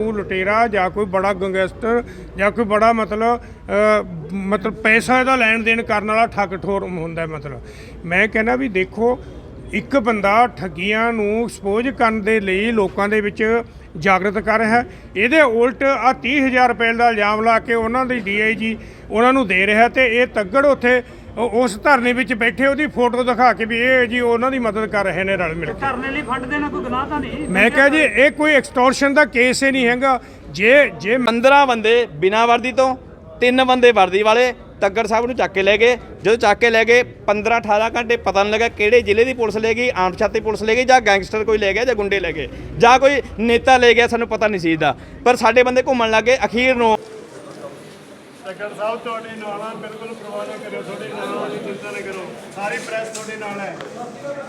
ਉਹ ਲੁਟੇਰਾ ਜਾਂ ਕੋਈ ਬੜਾ ਗੈਂਗਸਟਰ ਜਾਂ ਕੋਈ ਬੜਾ ਮਤਲਬ ਮਤਲਬ ਪੈਸਾ ਇਹਦਾ ਲੈਣ ਦੇਣ ਕਰਨ ਵਾਲਾ ਠੱਗ ਠੋਰ ਹੁੰਦਾ ਮਤਲਬ। ਮੈਂ ਕਹਿੰਦਾ ਵੀ ਦੇਖੋ, ਇੱਕ ਬੰਦਾ ਠੱਗੀਆਂ ਨੂੰ ਐਕਸਪੋਜ਼ ਕਰਨ ਦੇ ਲਈ ਲੋਕਾਂ ਦੇ ਵਿੱਚ ਜਾਗਰਤ ਕਰ ਰਿਹਾ ਇਹਦੇ ਉਲਟ ਆ 30000 ਰੁਪਏ ਦਾ ਇਲਜ਼ਾਮ ਲਾ ਕੇ ਉਹਨਾਂ ਦੀ ਡੀਆਈਜੀ ਉਹਨਾਂ ਨੂੰ ਦੇ ਰਿਹਾ ਤੇ ਇਹ ਤੱਗੜ ਉੱਥੇ ਉਹ- ਉਸ ਧਰਨੇ ਵਿੱਚ ਬੈਠੇ ਉਹਦੀ ਫੋਟੋ ਦਿਖਾ ਕੇ ਵੀ ਇਹ ਜੀ ਉਹਨਾਂ ਦੀ ਮਦਦ ਕਰ ਰਹੇ ਨੇ ਰਲ ਮਿਲ ਕੇ। ਧਰਨੇ ਲਈ ਫੰਡ ਦੇਣਾ ਕੋਈ ਗੁਨਾਹ ਤਾਂ ਨਹੀਂ? ਮੈਂ ਕਿਹਾ ਜੀ ਇਹ ਕੋਈ ਐਕਸਟੋਰਸ਼ਨ ਦਾ ਕੇਸ ਹੀ ਨਹੀਂ ਹੈਗਾ। ਜੇ ਜੇ 15 ਬੰਦੇ ਬਿਨਾਂ ਵਰਦੀ ਤੋਂ ਤਿੰਨ ਬੰਦੇ ਵਰਦੀ ਵਾਲੇ ਤੱਗੜ ਸਾਹਿਬ ਨੂੰ ਚੱਕ ਕੇ ਲੈ ਗਏ। ਜਦੋਂ ਚੱਕ ਕੇ ਲੈ ਗਏ 15 18 ਘੰਟੇ ਪਤਾ ਨਹੀਂ ਲੱਗਾ ਕਿਹੜੇ ਜ਼ਿਲ੍ਹੇ ਦੀ ਪੁਲਿਸ ਲੈ ਗਈ ਆਮਛਾਤੀ ਪੁਲਿਸ ਲੈ ਗਈ ਜਾਂ ਗੈਂਗਸਟਰ ਕੋਈ ਲੈ ਗਿਆ ਜਾਂ ਗੁੰਡੇ ਲੈ ਗਏ। ਜਾਂ ਕੋਈ ਨੇਤਾ ਲੈ ਗਿਆ ਸਾਨੂੰ ਪਤਾ ਨਹੀਂ ਸੀ ਦਾ ਪਰ ਸਾਡੇ ਬੰਦੇ ਘੁੰਮਣ ਲੱਗੇ ਅਖੀਰ ਨੂੰ ਤੱਕੜ ਸਾਹਿਬ ਤੁਹਾਡੇ ਨਾਲ ਆ ਬਿਲਕੁਲ ਪਰਵਾਹ ਨਾ ਕਰਿਓ ਤੁਹਾਡੇ ਨਾਲ ਚਿੰਤਾ ਨਾ ਕਰੋ। ਸਾਰੀ ਪ੍ਰੈਸ ਤੁਹਾਡੇ ਨਾਲ ਹੈ।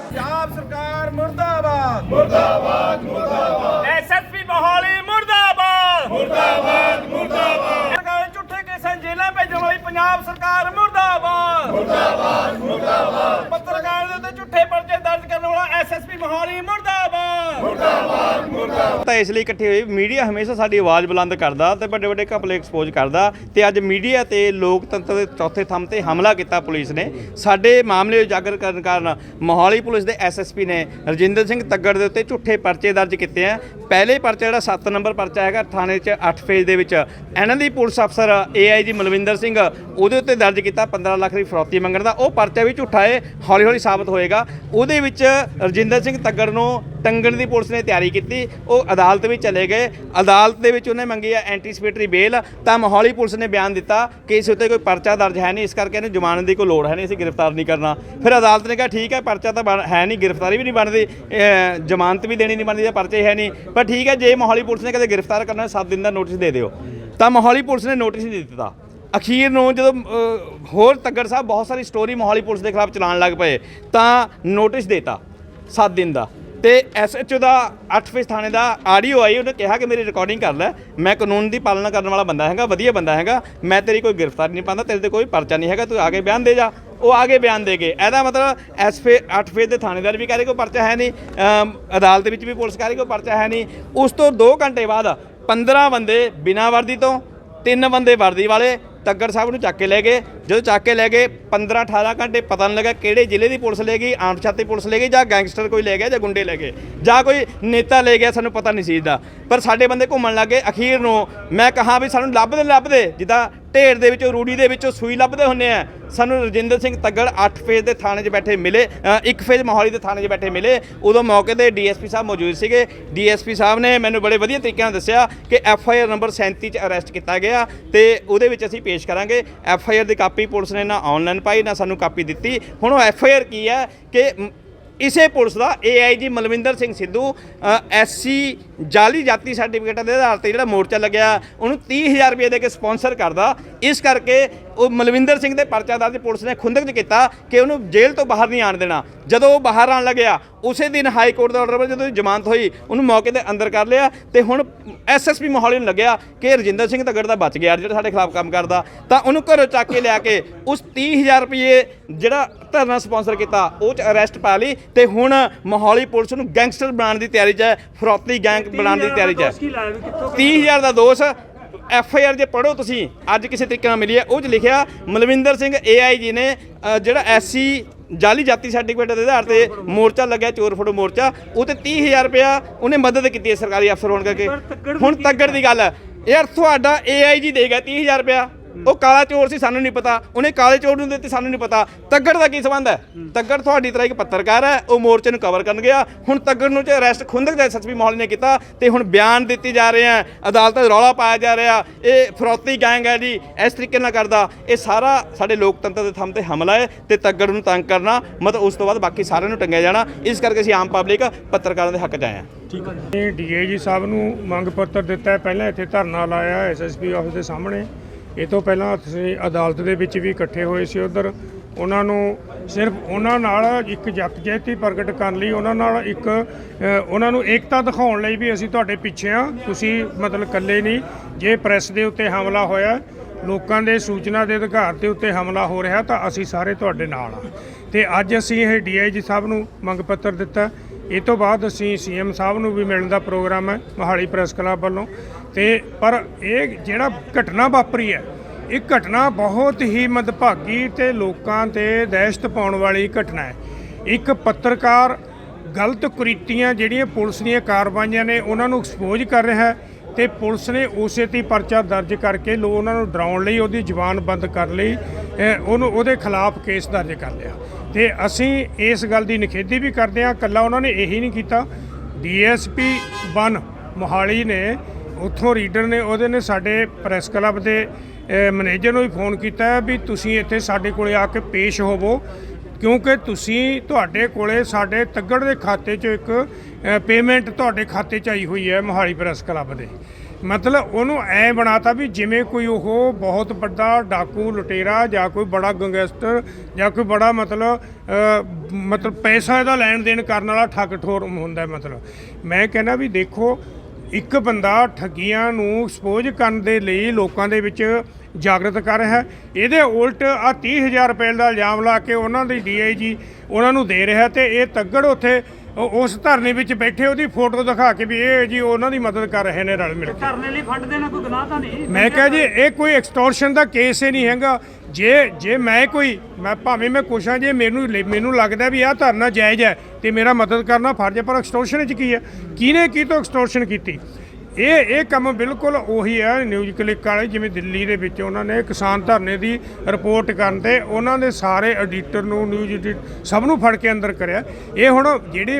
ਪੰਜਾਬ ਸਰਕਾਰ ਮੁਰਦਾਬਾਦ। ਮੁਰਦਾਬਾਦ ਮੁਰਦਾਬਾਦ ਐਸਐਸਪੀ ਮੋਹਾਲੀ ਮੁਰਦਾਬਾਦ ਮੁਰਦਾਬਾਦ ਮੁਰਦਾਬਾਦ ਸਰਕਾਰ ਝੂਠੇ ਕੇਸਾਂ ਜੇਲ੍ਹਾਂ ਭੇਜਣ ਵਾਲੀ ਪੰਜਾਬ ਸਰਕਾਰ ਮੁਰਦਾਬਾਦ ਮੁਰਦਾਬਾਦ ਮੁਰਦਾਬਾਦ ਪੱਤਰਕਾਰ ਦੇ ਉੱਤੇ ਝੂਠੇ ਪਰਚੇ ਦਰਜ ਕਰਨ ਵਾਲਾ ਐਸਐਸਪੀ ਮੋਹਾਲੀ ਮੁਰਦਾਬਾਦ ਮੁਰਦਾਬਾਦ ਮੁਰਦਾਬਾਦ ਤਾਂ ਇਸ ਲਈ ਇਕੱਠੇ ਹੋਏ ਮੀਡੀਆ ਹਮੇਸ਼ਾ ਸਾਡੀ ਆਵਾਜ਼ ਬੁਲੰਦ ਕਰਦਾ ਤੇ ਵੱਡੇ ਵੱਡੇ ਘਪਲੇ ਐਕਸਪੋਜ਼ ਕਰਦਾ ਤੇ ਅੱਜ ਮੀਡੀਆ ਤੇ ਲੋਕਤੰਤਰ ਦੇ ਚੌਥੇ ਥੰਮ ਤੇ ਹਮਲਾ ਕੀਤਾ ਪੁਲਿਸ ਨੇ। ਸਾਡੇ ਮਾਮਲੇ ਉਜਾਗਰ ਕਰਨ ਕਾਰਨ ਮੋਹਾਲੀ ਪੁਲਿਸ ਦੇ ਐਸਐਸਪੀ ਨੇ ਰਜਿੰਦਰ ਸਿੰਘ ਤੱਗੜ ਦੇ ਉੱਤੇ ਝੂਠੇ ਪਰਚੇ ਦਰਜ ਕੀਤੇ ਆ। ਪਹਿਲੇ ਪਰਚਾ ਜਿਹੜਾ 7 ਨੰਬਰ ਪਰਚਾ ਹੈਗਾ, ਥਾਣੇ 'ਚ 8 ਫੇਜ਼ ਦੇ ਵਿੱਚ। ਇਹਨਾਂ ਦੀ ਪੁਲਿਸ ਅਫਸਰ ਏਆਈਜੀ ਮਲਵਿੰਦਰ ਸਿੰਘ ਉਹਦੇ ਉੱਤੇ ਦਰਜ ਕੀਤਾ 15 ਲੱਖ ਦੀ ਫਰੌਤੀ ਮੰਗਣ ਦਾ। ਉਹ ਪਰਚਾ ਵੀ ਝੂਠਾ ਹੈ ਹੌਲੀ ਹੌਲੀ ਸਾਬਤ ਹੋਏਗਾ। ਉਹਦੇ ਵਿੱਚ ਰਜਿੰਦਰ ਸਿੰਘ ਤੱਗੜ ਨੂੰ ਟੰਗਣ ਦੀ ਪੁਲਿਸ ਨੇ ਤਿਆਰੀ ਕੀਤੀ। ਉਹ ਅਦਾਲਤ ਵਿੱਚ ਚਲੇ ਗਏ। ਅਦਾਲਤ ਦੇ ਵਿੱਚ ਉਹਨੇ ਮੰਗੀ ਆ ਐਂਟੀਸਪੇਟਰੀ ਬੇਲ ਤਾਂ ਮੋਹਾਲੀ ਪੁਲਿਸ ਨੇ ਬਿਆਨ ਦਿੱਤਾ ਕਿ ਇਸ ਉੱਤੇ ਕੋਈ ਪਰਚਾ ਦਰਜ ਹੈ ਨਹੀਂ। ਇਸ ਕਰਕੇ ਇਹਨੂੰ ਜ਼ਮਾਨਤ ਦੀ ਕੋਈ ਲੋੜ ਹੈ ਨਹੀਂ। ਅਸੀਂ ਗ੍ਰਿਫਤਾਰ ਨਹੀਂ ਕਰਨਾ। ਫਿਰ ਅਦਾਲਤ ਨੇ ਕਿਹਾ, ਠੀਕ ਹੈ, ਪਰਚਾ ਤਾਂ ਬਣ- ਹੈ ਨਹੀਂ। ਗ੍ਰਿਫਤਾਰੀ ਵੀ ਨਹੀਂ ਬਣਦੀ। ਜ਼ਮਾਨਤ ਵੀ ਦੇਣੀ ਨਹੀਂ ਬਣਦੀ ਜਾਂ ਪਰਚੇ ਹੈ ਨਹੀਂ। ਪਰ ਠੀਕ ਹੈ, ਜੇ ਮੋਹਾਲੀ ਪੁਲਿਸ ਨੇ ਕਦੇ ਗ੍ਰਿਫਤਾਰ ਕਰਨਾ 7 ਦਿਨ ਦਾ ਨੋਟਿਸ ਦੇ ਦਿਓ। ਤਾਂ ਮੋਹਾਲੀ ਪੁਲਿਸ ਨੇ ਨੋਟਿਸ ਨਹੀਂ ਦਿੱਤਾ। ਅਖੀਰ ਨੂੰ ਜਦੋਂ ਹੋਰ ਤੱਗੜ ਸਾਹਿਬ ਬਹੁਤ ਸਾਰੀ ਸਟੋਰੀ ਮੋਹਾਲੀ ਪੁਲਿਸ ਦੇ ਖਿਲਾਫ ਚਲਾਉਣ ਲੱਗ ਪਏ, ਤਾਂ ਨੋਟਿਸ ਦੇਤਾ 7 ਦਿਨ ਦਾ। ਤੇ ਐਸਐਚਓ ਦਾ 8 ਫੇਸ ਥਾਣੇ ਦਾ ਆਡੀਓ ਆਈ, ਉਹਨੇ ਕਿਹਾ ਕਿ ਮੇਰੀ ਰਿਕਾਰਡਿੰਗ ਕਰ ਲੈ। ਮੈਂ ਕਾਨੂੰਨ ਦੀ ਪਾਲਣਾ ਕਰਨ ਵਾਲਾ ਬੰਦਾ ਹੈਗਾ, ਵਧੀਆ ਬੰਦਾ ਹੈਗਾ। ਮੈਂ ਤੇਰੀ ਕੋਈ ਗ੍ਰਿਫਤਾਰੀ ਨਹੀਂ ਪਾਉਂਦਾ, ਤੇਰੇ ਤੇ ਕੋਈ ਪਰਚਾ ਨਹੀਂ ਹੈਗਾ, ਤੂੰ ਆਗੇ ਬਿਆਨ ਦੇ ਜਾ। ਉਹ ਆਗੇ ਬਿਆਨ ਦੇ ਗਏ। ਇਹਦਾ ਮਤਲਬ ਐਸ ਫੇ 8 ਫੇ ਦੇ ਥਾਣੇਦਾਰ ਵੀ ਕਹੇ ਕੋਈ ਪਰਚਾ ਹੈ ਨਹੀਂ ਅਦਾਲਤ ਵਿੱਚ ਵੀ ਪੁਲਿਸ ਕਹੇ ਕੋਈ ਪਰਚਾ ਹੈ ਨਹੀਂ। ਉਸ ਤੋਂ 2 ਘੰਟੇ ਬਾਅਦ 15 ਬੰਦੇ ਬਿਨਾਂ ਵਰਦੀ ਤੋਂ, ਤਿੰਨ ਬੰਦੇ ਵਰਦੀ ਵਾਲੇ ਤੱਗੜ ਸਾਹਿਬ ਨੂੰ ਚੱਕ ਕੇ ਲੈ ਗਏ। ਜਦੋਂ ਚੱਕ ਕੇ ਲੈ ਗਏ 15 18 ਘੰਟੇ ਪਤਾ ਨਹੀਂ ਲੱਗਾ ਕਿਹੜੇ ਜ਼ਿਲ੍ਹੇ ਦੀ ਪੁਲਿਸ ਲੈ ਗਈ ਆਮਛਾਤੀ ਪੁਲਿਸ ਲੈ ਗਈ ਜਾਂ ਗੈਂਗਸਟਰ ਕੋਈ ਲੈ ਗਿਆ ਜਾਂ ਗੁੰਡੇ ਲੈ ਗਏ, ਜਾਂ ਕੋਈ ਨੇਤਾ ਲੈ ਗਿਆ, ਸਾਨੂੰ ਪਤਾ ਨਹੀਂ ਸੀ ਦਾ ਪਰ ਸਾਡੇ ਬੰਦੇ ਘੁੰਮਣ ਲੱਗੇ ਅਖੀਰ ਨੂੰ ਮੈਂ ਕਹਾ ਵੀ ਸਾਨੂੰ ਲੱਭਦੇ ਲੱਭਦੇ, ਜਿੱਦਾਂ ਢੇਰ ਦੇ ਵਿੱਚੋਂ, ਰੂੜੀ ਦੇ ਵਿੱਚੋਂ ਸੂਈ ਲੱਭਦੇ ਹੁੰਨੇ ਆ। ਸਾਨੂੰ ਰਜਿੰਦਰ ਸਿੰਘ ਤੱਗੜ 8 ਫੇਜ਼ ਦੇ ਥਾਣੇ 'ਚ ਬੈਠੇ ਮਿਲੇ ਇੱਕ ਫੇਜ਼ ਮੋਹਾਲੀ ਦੇ ਥਾਣੇ 'ਚ ਬੈਠੇ ਮਿਲੇ। ਉਦੋਂ ਮੌਕੇ ਤੇ ਡੀਐਸਪੀ ਸਾਹਿਬ ਮੌਜੂਦ ਸੀਗੇ। ਡੀਐਸਪੀ ਸਾਹਿਬ ਨੇ ਮੈਨੂੰ ਬੜੇ ਵਧੀਆ ਤਰੀਕੇ ਨਾਲ ਦੱਸਿਆ ਕਿ ਐਫ ਆਈ ਆਰ ਨੰਬਰ 37 'ਚ ਅਰੈਸਟ ਕੀਤਾ ਗਿਆ ਤੇ ਉਹਦੇ ਵਿੱਚ ਅਸੀਂ ਪੇਸ਼ ਕਰਾਂਗੇ। ਐਫ ਆਈ ਆਰ ਦੀ ਕਾਪੀ ਪੁਲਿਸ ਨੇ ਨਾ ਆਨਲਾਈਨ ਪਾਈ, ਨਾ ਸਾਨੂੰ ਕਾਪੀ ਦਿੱਤੀ। ਹੁਣ ਉਹ ਐਫ ਆਈ ਆਰ ਕੀ ਹੈ ਕਿ ਇਸੇ ਪੁਲਿਸ ਦਾ ਏਆਈਜੀ ਮਲਵਿੰਦਰ ਸਿੰਘ ਸਿੱਧੂ ਐਸਸੀ ਜਾਲੀ ਜਾਤੀ ਸਰਟੀਫਿਕੇਟਾਂ ਦੇ ਆਧਾਰ ਤੇ ਜਿਹੜਾ ਮੋਰਚਾ ਲੱਗਿਆ, ਉਹਨੂੰ 30000 ਰੁਪਏ ਦੇ ਕੇ ਸਪਾਂਸਰ ਕਰਦਾ। ਇਸ ਕਰਕੇ ਉਹ ਮਲਵਿੰਦਰ ਸਿੰਘ ਦੇ ਪਰਚਾ ਦਰਜ ਪੁਲਿਸ ਨੇ ਖੁੰਦਕ ਚ ਕੀਤਾ ਕਿ ਉਹਨੂੰ ਜੇਲ੍ਹ ਤੋਂ ਬਾਹਰ ਨਹੀਂ ਆਣ ਦੇਣਾ। ਜਦੋਂ ਉਹ ਬਾਹਰ ਆਣ ਲੱਗਿਆ ਉਸੇ ਦਿਨ ਹਾਈ ਕੋਰਟ ਦਾ ਆਰਡਰ ਪਰ ਜਦੋਂ ਜ਼ਮਾਨਤ ਹੋਈ ਉਹਨੂੰ ਮੌਕੇ ਤੇ ਅੰਦਰ ਕਰ ਲਿਆ ਤੇ ਹੁਣ ਐਸਐਸਪੀ ਮੋਹਾਲੀ ਨੂੰ ਲੱਗਿਆ ਕਿ ਰਜਿੰਦਰ ਸਿੰਘ ਤਗੜ ਦਾ ਬਚ ਗਿਆ ਜਿਹੜਾ ਸਾਡੇ ਖਿਲਾਫ ਕੰਮ ਕਰਦਾ। ਤਾਂ ਉਹਨੂੰ ਘਰੋਂ ਚੱਕ ਕੇ ਲਿਆ ਕੇ ਉਸ 30000 ਰੁਪਏ ਜਿਹੜਾ ਧਰਨਾ ਸਪਾਂਸਰ ਕੀਤਾ ਉਹ ਚ ਅਰੈਸਟ ਪਾ ਲਈ ਤੇ ਹੁਣ ਮੋਹਾਲੀ ਪੁਲਿਸ ਨੂੰ ਗੈਂਗਸਟਰ ਬਣਾਉਣ ਦੀ ਤਿਆਰੀ 'ਚ ਹੈ ਫਰੋਤੀ ਗੈਂਗ ਬਣਾਉਣ ਦੀ ਤਿਆਰੀ 'ਚ ਹੈ। ਕੀ ਲਾਇਆ ਵੀ ਕਿੱਥੋਂ 30000 ਦਾ ਦੋਸ਼ ਐਫ ਆਈ ਆਰ ਜੇ ਪੜੋ ਤੁਸੀਂ ਅੱਜ ਕਿਸੇ ਤਰੀਕੇ ਨਾਲ ਮਿਲੀ ਹੈ। ਉਹ 'ਚ ਲਿਖਿਆ ਮਲਵਿੰਦਰ ਸਿੰਘ ਏਆਈਜੀ ਨੇ ਅ, ਜਿਹੜਾ ਐਸਸੀ ਜਾਲੀ ਜਾਤੀ ਸਰਟੀਫਿਕੇਟ ਦੇ ਆਧਾਰ ਤੇ ਮੋਰਚਾ ਲੱਗਿਆ ਚੋਰ ਫੜੋ ਮੋਰਚਾ ਉਹ ਤੇ 30000 ਰੁਪਇਆ ਉਹਨੇ ਮਦਦ ਕੀਤੀ ਹੈ ਸਰਕਾਰੀ ਅਫਸਰ ਹੋਣ ਕਰਕੇ। ਹੁਣ ਤੱਗੜ ਦੀ ਗੱਲ ਹੈ। ਯਾਰ ਤੁਹਾਡਾ ਏਆਈਜੀ ਦੇਗਾ 30000 ਰੁਪਇਆ। ਉਹ ਕਾਲਾ ਚੋਰ ਸੀ, ਸਾਨੂੰ ਨਹੀਂ ਪਤਾ। ਉਹਨੇ ਕਾਲੇ ਚੋਰ ਨੂੰ ਦਿੱਤੀ, ਸਾਨੂੰ ਨਹੀਂ ਪਤਾ। ਤੱਗੜ ਦਾ ਕੀ ਸੰਬੰਧ ਹੈ? ਤੱਗੜ ਤੁਹਾਡੀ ਤਰ੍ਹਾਂ ਇੱਕ ਪੱਤਰਕਾਰ ਹੈ, ਉਹ ਮੋਰਚੇ ਨੂੰ ਕਵਰ ਕਰਨ ਗਿਆ। ਹੁਣ ਤੱਗੜ ਨੂੰ ਚ ਅਰੈਸਟ ਖੁੰਦਕ ਦੇ ਐਸਐਸਪੀ ਮੋਹਾਲੀ ਨੇ ਕੀਤਾ ਤੇ ਹੁਣ ਬਿਆਨ ਦਿੱਤੀ ਜਾ ਰਹੇ ਆ ਅਦਾਲਤ 'ਚ ਰੌਲਾ ਪਾਇਆ ਜਾ ਰਿਹਾ। ਇਹ ਫਰੋਤੀ ਗੈਂਗ ਹੈ ਜੀ, ਇਸ ਤਰੀਕੇ ਨਾਲ ਕਰਦਾ। ਇਹ ਸਾਰਾ ਸਾਡੇ ਲੋਕਤੰਤਰ ਦੇ ਥੰਮ ਤੇ ਹਮਲਾ ਹੈ ਤੇ ਤੱਗੜ ਨੂੰ ਤੰਗ ਕਰਨਾ, ਮਤਲਬ ਉਸ ਤੋਂ ਬਾਅਦ ਬਾਕੀ ਸਾਰਿਆਂ ਨੂੰ ਟੰਗਿਆ ਜਾਣਾ। ਇਸ ਕਰਕੇ ਅਸੀਂ ਆਮ ਪਬਲਿਕ ਪੱਤਰਕਾਰਾਂ ਦੇ ਹੱਕ 'ਚ ਆਏ ਹਾਂ। ਇਹ ਡੀਏਜੀ ਸਾਹਿਬ ਨੂੰ ਮੰਗ ਪੱਤਰ ਦਿੱਤਾ ਹੈ। ਪਹਿਲਾਂ ਇੱਥੇ ਧਰਨਾ ਲਾਇਆ ਐਸਐਸਪੀ ਆਫਿਸ ਦੇ ਸਾਹਮਣੇ। ਇਹ ਤੋਂ ਪਹਿਲਾਂ ਅਸੀਂ ਅਦਾਲਤ ਦੇ ਵਿੱਚ ਵੀ ਇਕੱਠੇ ਹੋਏ ਸੀ ਉਧਰ। ਉਹਨਾਂ ਨੂੰ ਸਿਰਫ ਉਹਨਾਂ ਨਾਲ ਇੱਕ ਜੱਤਜਹਿਤੀ ਪ੍ਰਗਟ ਕਰਨ ਲਈ ਉਹਨਾਂ ਨਾਲ ਇੱਕ ਉਹਨਾਂ ਨੂੰ ਏਕਤਾ ਦਿਖਾਉਣ ਲਈ ਵੀ ਅਸੀਂ ਤੁਹਾਡੇ ਪਿੱਛੇ ਆ ਤੁਸੀਂ ਮਤਲਬ ਇਕੱਲੇ ਨਹੀਂ। ਜੇ ਪ੍ਰੈਸ ਦੇ ਉੱਤੇ ਹਮਲਾ ਹੋਇਆ, ਲੋਕਾਂ ਦੇ ਸੂਚਨਾ ਦੇ ਅਧਿਕਾਰ ਦੇ ਉੱਤੇ ਹਮਲਾ ਹੋ ਰਿਹਾ ਤਾਂ ਅਸੀਂ ਸਾਰੇ ਤੁਹਾਡੇ ਨਾਲ ਆ ਤੇ ਅੱਜ ਅਸੀਂ ਇਹ ਡੀਆਈਜੀ ਸਾਹਿਬ ਨੂੰ ਮੰਗ ਪੱਤਰ ਦਿੱਤਾ। ਇਹ ਤੋਂ ਬਾਅਦ ਅਸੀਂ ਸੀਐਮ ਸਾਹਿਬ ਨੂੰ ਵੀ ਮਿਲਣ ਦਾ ਪ੍ਰੋਗਰਾਮ ਹੈ, ਮੋਹਾਲੀ ਪ੍ਰੈਸ ਕਲੱਬ ਵੱਲੋਂ। ਤੇ ਪਰ ਇਹ ਜਿਹੜਾ ਘਟਨਾ ਵਾਪਰੀ ਹੈ, ਇਹ ਘਟਨਾ ਬਹੁਤ ਹੀ ਮੰਦਭਾਗੀ ਤੇ ਲੋਕਾਂ ਤੇ ਦਹਿਸ਼ਤ ਪਾਉਣ ਵਾਲੀ ਘਟਨਾ ਹੈ। ਇੱਕ ਪੱਤਰਕਾਰ ਗਲਤ ਕੁਰੀਤੀਆਂ ਜਿਹੜੀਆਂ ਪੁਲਿਸ ਦੀਆਂ ਕਾਰਵਾਈਆਂ ਨੇ, ਉਹਨਾਂ ਨੂੰ ਐਕਸਪੋਜ਼ ਕਰ ਰਿਹਾ ਹੈ ਤੇ ਪੁਲਿਸ ਨੇ ਉਸੇ ਤੇ ਪਰਚਾ ਦਰਜ ਕਰਕੇ ਲੋ, ਉਹਨਾਂ ਨੂੰ ਡਰਾਉਣ ਲਈ, ਉਹਦੀ ਜ਼ੁਬਾਨ ਬੰਦ ਕਰ ਲਈ। ਉਹਨੂੰ ਉਹਦੇ ਖਿਲਾਫ ਕੇਸ ਦਰਜ ਕਰ ਲਿਆ। ਤੇ ਅਸੀਂ ਇਸ ਗੱਲ ਦੀ ਨਿਖੇਧੀ ਵੀ ਕਰਦੇ ਹਾਂ ਕੱਲਾ ਉਹਨਾਂ ਨੇ ਇਹੀ ਨਹੀਂ ਕੀਤਾ। ਡੀਐਸਪੀ 1 ਮੋਹਾਲੀ ਨੇ, ਉੱਥੋਂ ਰੀਡਰ ਨੇ, ਉਹਦੇ ਨੇ ਸਾਡੇ ਪ੍ਰੈਸ ਕਲੱਬ ਦੇ ਮੈਨੇਜਰ ਨੂੰ ਵੀ ਫੋਨ ਕੀਤਾ ਵੀ ਤੁਸੀਂ ਇੱਥੇ ਸਾਡੇ ਕੋਲੇ ਆ ਕੇ ਪੇਸ਼ ਹੋਵੋ, ਕਿਉਂਕਿ ਤੁਸੀਂ ਤੁਹਾਡੇ ਕੋਲੇ ਸਾਡੇ ਤੱਗੜ ਦੇ ਖਾਤੇ 'ਚ ਇੱਕ ਪੇਮੈਂਟ ਤੁਹਾਡੇ ਖਾਤੇ 'ਚ ਆਈ ਹੋਈ ਹੈ ਮੋਹਾਲੀ ਪ੍ਰੈਸ ਕਲੱਬ ਦੇ। ਮਤਲਬ ਉਹਨੂੰ ਐ ਬਣਾਤਾ ਵੀ ਜਿਵੇਂ ਕੋਈ ਉਹ ਬਹੁਤ ਵੱਡਾ ਡਾਕੂ, ਲੁਟੇਰਾ ਜਾਂ ਕੋਈ ਬੜਾ ਗੈਂਗਸਟਰ ਜਾਂ ਕੋਈ ਬੜਾ ਮਤਲਬ ਮਤਲਬ ਪੈਸਾ ਇਹਦਾ ਲੈਣ ਦੇਣ ਕਰਨ ਵਾਲਾ ਠੱਗ ਠੋਰ ਹੁੰਦਾ ਮਤਲਬ। ਮੈਂ ਕਹਿੰਦਾ ਵੀ ਦੇਖੋ, ਇੱਕ ਬੰਦਾ ਠੱਗੀਆਂ ਨੂੰ ਐਕਸਪੋਜ਼ ਕਰਨ ਦੇ ਲਈ ਲੋਕਾਂ ਦੇ ਵਿੱਚ ਜਾਗਰਤ ਕਰ ਰਿਹਾ ਹੈ। ਇਹਦੇ ਉਲਟ ਆ 30000 ਰੁਪਏ ਦਾ ਇਲਜ਼ਾਮ ਲਾ ਕੇ ਉਹਨਾਂ ਦੀ ਡੀਆਈਜੀ ਉਹਨਾਂ ਨੂੰ ਦੇ ਰਿਹਾ ਤੇ ਇਹ ਤੱਗੜ ਉੱਥੇ ਉਸ ਧਰਨੇ ਵਿੱਚ ਬੈਠੇ ਉਹਦੀ ਫੋਟੋ ਦਿਖਾ ਕੇ ਵੀ ਇਹ ਜੀ ਉਹਨਾਂ ਦੀ ਮਦਦ ਕਰ ਰਹੇ ਨੇ ਰਲ ਮਿਲ ਕੇ। ਧਰਨੇ ਲਈ ਫੰਡ ਦੇਣਾ ਕੋਈ ਗੁਨਾਹ ਤਾਂ ਨਹੀਂ? ਮੈਂ ਕਿਹਾ ਜੀ ਇਹ ਕੋਈ ਐਕਸਟੋਰਸ਼ਨ ਦਾ ਕੇਸ ਹੀ ਨਹੀਂ ਹੈਗਾ। ਜੇ ਜੇ ਮੈਂ ਕੋਈ ਮੈਂ ਭਾਵੇਂ ਮੈਂ ਕੁਛ ਹਾਂ ਜੇ ਮੈਨੂੰ ਲ- ਮੈਨੂੰ ਲੱਗਦਾ ਵੀ ਆਹ ਧਰਨਾ ਜਾਇਜ਼ ਹੈ ਤੇ ਮੇਰਾ ਮਦਦ ਕਰਨਾ ਫਰਜ਼ ਹੈ ਪਰ ਐਕਸਟੋਰਸ਼ਨ ਵਿੱਚ ਕੀ ਹੈ? ਕਿਹਨੇ ਕੀ ਤੋਂ ਐਕਸਟੋਰਸ਼ਨ ਕੀਤੀ? ਇਹ ਇਹ ਕੰਮ ਬਿਲਕੁਲ ਉਹੀ ਹੈ ਨਿਊਜ਼ ਕਲਿੱਕ ਵਾਲੇ, ਜਿਵੇਂ ਦਿੱਲੀ ਦੇ ਵਿੱਚ ਉਹਨਾਂ ਨੇ ਕਿਸਾਨ ਧਰਨੇ ਦੀ ਰਿਪੋਰਟ ਕਰਨ ਤੇ ਉਹਨਾਂ ਦੇ ਸਾਰੇ ਐਡੀਟਰ ਨੂੰ ਨਿਊਜ਼ ਐਡਿਟ ਸਭ ਨੂੰ ਫੜ ਕੇ ਅੰਦਰ ਕਰਿਆ। ਇਹ ਹੁਣ ਜਿਹੜੀ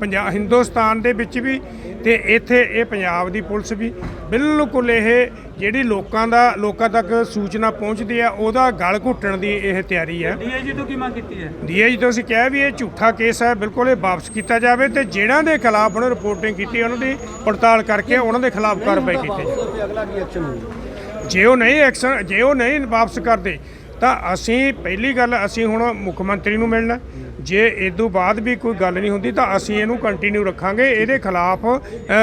ਪੰਜਾਬ ਹਿੰਦੁਸਤਾਨ ਦੇ ਵਿੱਚ ਵੀ ਤੇ ਇੱਥੇ ਇਹ ਪੰਜਾਬ ਦੀ ਪੁਲਿਸ ਵੀ, ਬਿਲਕੁਲ ਇਹ ਜਿਹੜੀ ਲੋਕਾਂ ਦਾ ਲੋਕਾਂ ਤੱਕ ਸੂਚਨਾ ਪਹੁੰਚਦੀ ਹੈ ਉਹਦਾ ਗਲ ਘੁੱਟਣ ਦੀ ਇਹ ਤਿਆਰੀ ਹੈ। ਡੀਆਈਜੀ ਤੋਂ ਕੀ ਮੰਗ ਕੀਤੀ ਹੈ? ਡੀਆਈਜੀ ਤੋਂ ਅਸੀਂ ਕਿਹਾ ਵੀ ਇਹ ਝੂਠਾ ਕੇਸ ਹੈ ਬਿਲਕੁਲ ਇਹ ਵਾਪਸ ਕੀਤਾ ਜਾਵੇ ਤੇ ਜਿਹਨਾਂ ਦੇ ਖਿਲਾਫ ਉਹਨੇ ਰਿਪੋਰਟਿੰਗ ਕੀਤੀ ਉਹਨਾਂ ਦੀ ਪੜਤਾਲ ਕਰਕੇ ਉਹਨਾਂ ਦੇ ਖਿਲਾਫ ਕਾਰਵਾਈ ਕੀਤੀ ਜਾਵੇ। ਜੇ ਉਹ ਨਹੀਂ ਐਕਸ਼ਨ ਜੇ ਉਹ ਨਹੀਂ ਵਾਪਸ ਕਰਦੇ ਤਾਂ ਅਸੀਂ ਪਹਿਲੀ ਗੱਲ ਅਸੀਂ ਹੁਣ ਮੁੱਖ ਮੰਤਰੀ ਨੂੰ ਮਿਲਣਾ ਜੇ ਇਦੋਂ ਬਾਅਦ ਵੀ ਕੋਈ ਗੱਲ ਨਹੀਂ ਹੁੰਦੀ ਤਾਂ ਅਸੀਂ ਇਹਨੂੰ ਕੰਟੀਨਿਊ ਰੱਖਾਂਗੇ। ਇਹਦੇ ਖਿਲਾਫ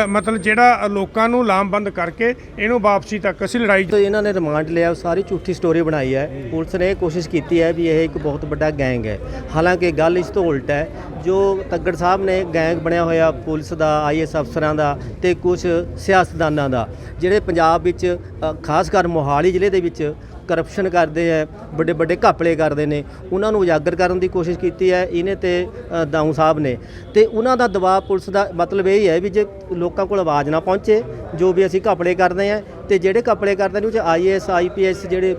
ਮਤਲਬ ਜਿਹੜਾ ਲੋਕਾਂ ਨੂੰ ਲਾਮਬੰਦ ਕਰਕੇ ਇਹਨੂੰ ਵਾਪਸੀ ਤੱਕ ਅਸੀਂ ਲੜਾਈ ਤੋਂ ਇਹਨਾਂ ਨੇ ਰਿਮਾਂਡ ਲਿਆ, ਸਾਰੀ ਝੂਠੀ ਸਟੋਰੀ ਬਣਾਈ ਹੈ। ਪੁਲਿਸ ਨੇ ਕੋਸ਼ਿਸ਼ ਕੀਤੀ ਹੈ ਵੀ ਇਹ ਇੱਕ ਬਹੁਤ ਵੱਡਾ ਗੈਂਗ ਹੈ। ਹਾਲਾਂਕਿ ਗੱਲ ਇਸ ਤੋਂ ਉਲਟ ਹੈ, ਜੋ ਤੱਗੜ ਸਾਹਿਬ ਨੇ ਗੈਂਗ ਬਣਿਆ ਹੋਇਆ ਪੁਲਿਸ ਦਾ ਆਈਐਸ ਅਫਸਰਾਂ ਦਾ ਤੇ ਕੁਝ ਸਿਆਸਤਦਾਨਾਂ ਦਾ, ਜਿਹੜੇ ਪੰਜਾਬ ਵਿੱਚ ਖਾਸ ਕਰ ਮੋਹਾਲੀ ਜ਼ਿਲ੍ਹੇ ਦੇ ਵਿੱਚ ਕਰਪਸ਼ਨ ਕਰਦੇ ਹੈ ਵੱਡੇ ਵੱਡੇ ਘਪਲੇ ਕਰਦੇ ਨੇ, ਉਹਨਾਂ ਨੂੰ ਉਜਾਗਰ ਕਰਨ ਦੀ ਕੋਸ਼ਿਸ਼ ਕੀਤੀ ਹੈ, ਇਹਨੇ ਤੇ ਦਾਊ ਸਾਹਿਬ ਨੇ। ਤੇ ਉਹਨਾਂ ਦਾ ਦਬਾਅ ਪੁਲਿਸ ਦਾ ਮਤਲਬ ਇਹ ਹੈ ਵੀ ਜੇ ਲੋਕਾਂ ਕੋਲ ਆਵਾਜ਼ ਨਾ ਪਹੁੰਚੇ, ਜੋ ਵੀ ਅਸੀਂ ਘਪਲੇ ਕਰਦੇ ਆ ਤੇ ਜਿਹੜੇ ਘਪਲੇ ਕਰਦੇ ਨੇ ਉਹ ਚ ਆਈਏਐਸ ਆਈਪੀਐਸ ਜਿਹੜੇ ਅ,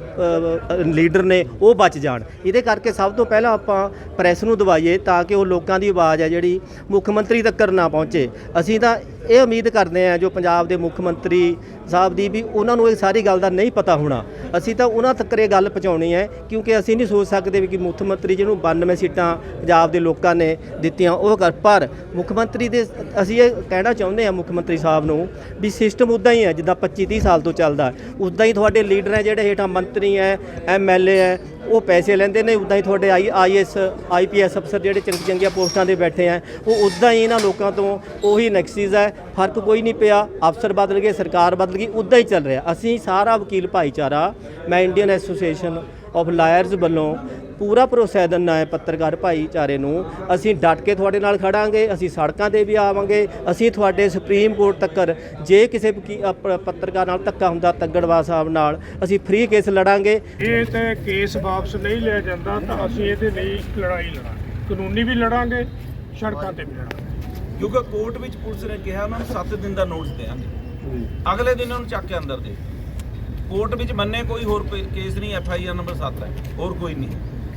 ਅ, ਲੀਡਰ ਨੇ ਉਹ ਬਚ ਜਾਣ। ਇਹਦੇ ਕਰਕੇ ਸਭ ਤੋਂ ਪਹਿਲਾਂ ਆਪਾਂ ਪ੍ਰੈਸ ਨੂੰ ਦਵਾਈਏ ਤਾਂ ਕਿ ਉਹ ਲੋਕਾਂ ਦੀ ਆਵਾਜ਼ ਹੈ ਜਿਹੜੀ ਮੁੱਖ ਮੰਤਰੀ ਤੱਕ ਨਾ ਪਹੁੰਚੇ। ਅਸੀਂ ਤਾਂ ਇਹ ਉਮੀਦ ਕਰਦੇ ਆ ਜੋ ਪੰਜਾਬ ਦੇ ਮੁੱਖ ਮੰਤਰੀ ਸਾਹਿਬ ਦੀ ਵੀ ਉਹਨਾਂ ਨੂੰ ਇਹ ਸਾਰੀ ਗੱਲ ਦਾ ਨਹੀਂ ਪਤਾ ਹੋਣਾ। ਅਸੀਂ ਤਾਂ ਉਹਨਾਂ ਤੱਕ ਇਹ ਗੱਲ ਪਹੁੰਚਾਉਣੀ ਹੈ ਕਿਉਂਕਿ ਅਸੀਂ ਨਹੀਂ ਸੋਚ ਸਕਦੇ ਵੀ ਕਿ ਮੁੱਖ ਮੰਤਰੀ ਜਿਹਨੂੰ 92 ਸੀਟਾਂ ਪੰਜਾਬ ਦੇ ਲੋਕਾਂ ਨੇ ਦਿੱਤੀਆਂ ਉਹ ਕਰ। ਪਰ ਮੁੱਖ ਮੰਤਰੀ ਦੇ ਅਸੀਂ ਇਹ ਕਹਿਣਾ ਚਾਹੁੰਦੇ ਹਾਂ ਮੁੱਖ ਮੰਤਰੀ ਸਾਹਿਬ ਨੂੰ ਵੀ ਸਿਸਟਮ ਉਦਾਂ ਹੀ ਹੈ ਜਿੱਦਾਂ 25 30 ਸਾਲ ਤੋਂ ਚੱਲਦਾ ਉਦਾਂ ਹੀ ਤੁਹਾਡੇ ਲੀਡਰ ਹੈ ਜਿਹੜੇ ਹੇਠਾਂ ਮੰਤਰੀ ਹੈ ਐਮਐਲਏ ਹੈ, ਉਹ ਪੈਸੇ ਲੈਂਦੇ ਨੇ। ਉਦਾਂ ਹੀ ਤੁਹਾਡੇ ਆਈ ਆਈਐਸ ਆਈਪੀਐਸ ਅਫਸਰ ਜਿਹੜੇ ਚੰਗੀ ਚੰਗੀਆਂ ਪੋਸਟਾਂ ਤੇ ਬੈਠੇ ਆ ਉਹ ਉਦਾਂ ਹੀ ਇਹਨਾਂ ਲੋਕਾਂ ਤੋਂ ਉਹੀ ਨਕਸੀਜ਼ ਹੈ। ਫ਼ਰਕ ਕੋਈ ਨਹੀਂ ਪਿਆ। ਅਫਸਰ ਬਦਲ ਗਏ, ਸਰਕਾਰ ਬਦਲ ਗਈ, ਉਦਾਂ ਹੀ ਚੱਲ ਰਿਹਾ। ਅਸੀਂ ਸਾਰਾ ਵਕੀਲ ਭਾਈਚਾਰਾ, ਮੈਂ ਇੰਡੀਅਨ ਐਸੋਸੀਏਸ਼ਨ ਆਫ ਲਾਇਰਸ ਵੱਲੋਂ ਪੂਰਾ ਭਰੋਸਾ ਦਿੰਦਾ ਹੈ ਪੱਤਰਕਾਰ ਭਾਈਚਾਰੇ ਨੂੰ। ਅਸੀਂ ਡਟ ਕੇ ਤੁਹਾਡੇ ਨਾਲ ਖੜਾਂਗੇ ਅਸੀਂ ਸੜਕਾਂ ਤੇ ਵੀ ਆਵਾਂਗੇ ਅਸੀਂ ਤੁਹਾਡੇ ਸੁਪਰੀਮ ਕੋਰਟ ਤੱਕ ਜੇ ਕਿਸੇ ਪੱਤਰਕਾਰ ਨਾਲ ਧੱਕਾ ਹੁੰਦਾ ਤੱਗੜਵਾ ਸਾਹਿਬ ਨਾਲ ਅਸੀਂ ਫ੍ਰੀ ਕੇਸ ਲੜਾਂਗੇ। ਇਹ ਤੇ ਕੇਸ ਵਾਪਸ ਨਹੀਂ ਲਿਆ ਜਾਂਦਾ ਤਾਂ ਅਸੀਂ ਇਹਦੇ ਲਈ ਲੜਾਈ ਲੜਾਂਗੇ। ਕਾਨੂੰਨੀ ਵੀ ਲੜਾਂਗੇ ਸੜਕਾਂ ਤੇ ਵੀ ਲੜਾਂਗੇ। ਕਿਉਂਕਿ ਕੋਰਟ ਵਿੱਚ ਪੁਲਿਸ ਨੇ ਕਿਹਾ ਉਹਨਾਂ ਨੂੰ 7 ਦਿਨ ਦਾ ਨੋਟਿਸ ਦੇਾਂਗੇ ਅਗਲੇ ਦਿਨ ਉਹਨਾਂ ਨੂੰ ਚੱਕ ਕੇ ਅੰਦਰ ਦੇ। ਕੋਰਟ ਵਿੱਚ ਮੰਨੇ ਕੋਈ ਹੋਰ ਕੇਸ ਨਹੀਂ ਐਫ ਆਈ ਆਰ ਨੰਬਰ 7 ਹੈ ਹੋਰ ਕੋਈ ਨਹੀਂ।